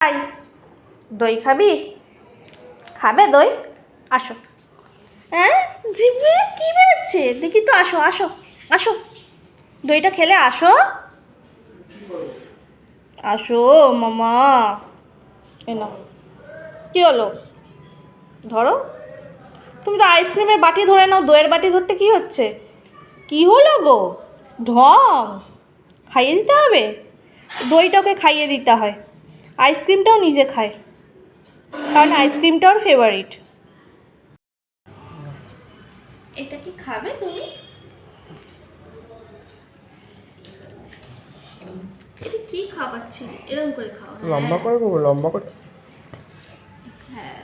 I দই খাবি? খাবে দই? আসো। হ্যাঁ? জিভে কি বেরোচ্ছে? দেখি তো, আসো আসো আসো। দইটা খেলে আসো। আসো, মামা। এ নাও। কী হলো? ধরো। তুমি তো আইসক্রিমের বাটি ধরে নাও, দইয়ের বাটি ধরতে কি হচ্ছে? কি হলো গো? ঢং। খাইয়ে দিতে হবে? দইটাকে খাইয়ে দিতে হয়। আইসক্রিমটাও নিজে খায়। কারণ আইসক্রিমটা ওর ফেভারিট এটা কি খাবে তুমি? এটা কি খাওয়াচ্ছি এরকম করে খাওয়া। লম্বা করে করব লম্বা করে। হ্যাঁ।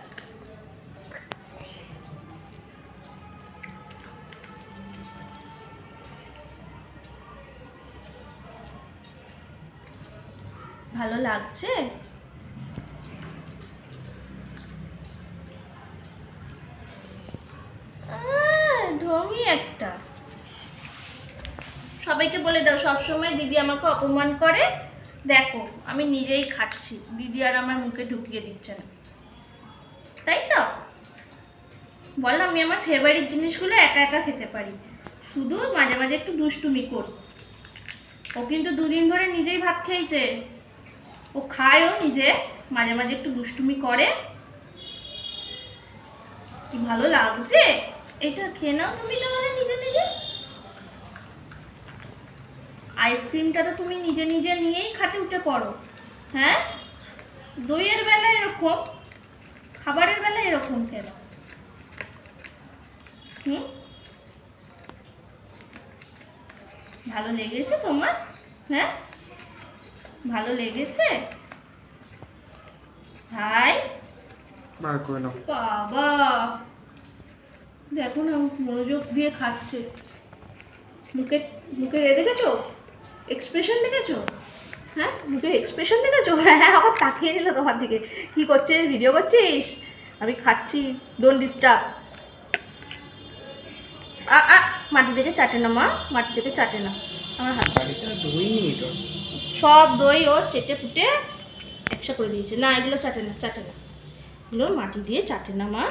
ভালো লাগছে? আহ, একটা। সবাইকে বলে দাও সবসময় দিদি আমাকে অপমান করে? দেখো আমি নিজেই খাচ্ছি। দিদি আর আমার মুখে ঢুকিয়ে দিচ্ছে না। তাই তো? বলো আমি আমার ফেভারিট জিনিসগুলো একা একা খেতে পারি। শুধু মাঝে মাঝে একটু দুষ্টুমি কর। ও কিন্তু দুদিন ধরে নিজেই ভাত খেয়েছে। ও খায়ও নিজে, মাঝে মাঝে একটু দুষ্টুমি করে। কি ভালো লাগছে? এটা খেয়ে নাও তুমি তাহলে নিজে নিজে। আইসক্রিমটা তো তুমি নিজে নিজে নিয়েই খাটে উঠে পড়ো। হ্যাঁ? দইয়ের বেলা এরকম, খাবারের বেলা এরকম কেন? হুম? ভালো লেগেছে তোমার? হ্যাঁ? ভালো লেগেছে? ভাই? বার করে নাও। বাবা! দেখো না মনোযোগ দিয়ে খাচ্ছে। মুখে মুখে এ দেখেছ? এক্সপ্রেশন দেখেছ? হ্যাঁ মুখের এক্সপ্রেশন দেখেছ? হ্যাঁ হ্যাঁ আবার তাকিয়ে নিল তোমার দিকে। কি করছে? ভিডিও করছিস? আমি খাচ্ছি। ডোন্ট ডিস্টার্ব আ আ মাটি থেকে চাটে না মা। মাটি থেকে চাটে না আমার হাত। দই নেই তো? সব দই ও চেটে ফুটে একসা করে দিয়েছে। না, এগুলো চাটে না চাটে না। এগুলো মাটি দিয়ে চাটে না, মা।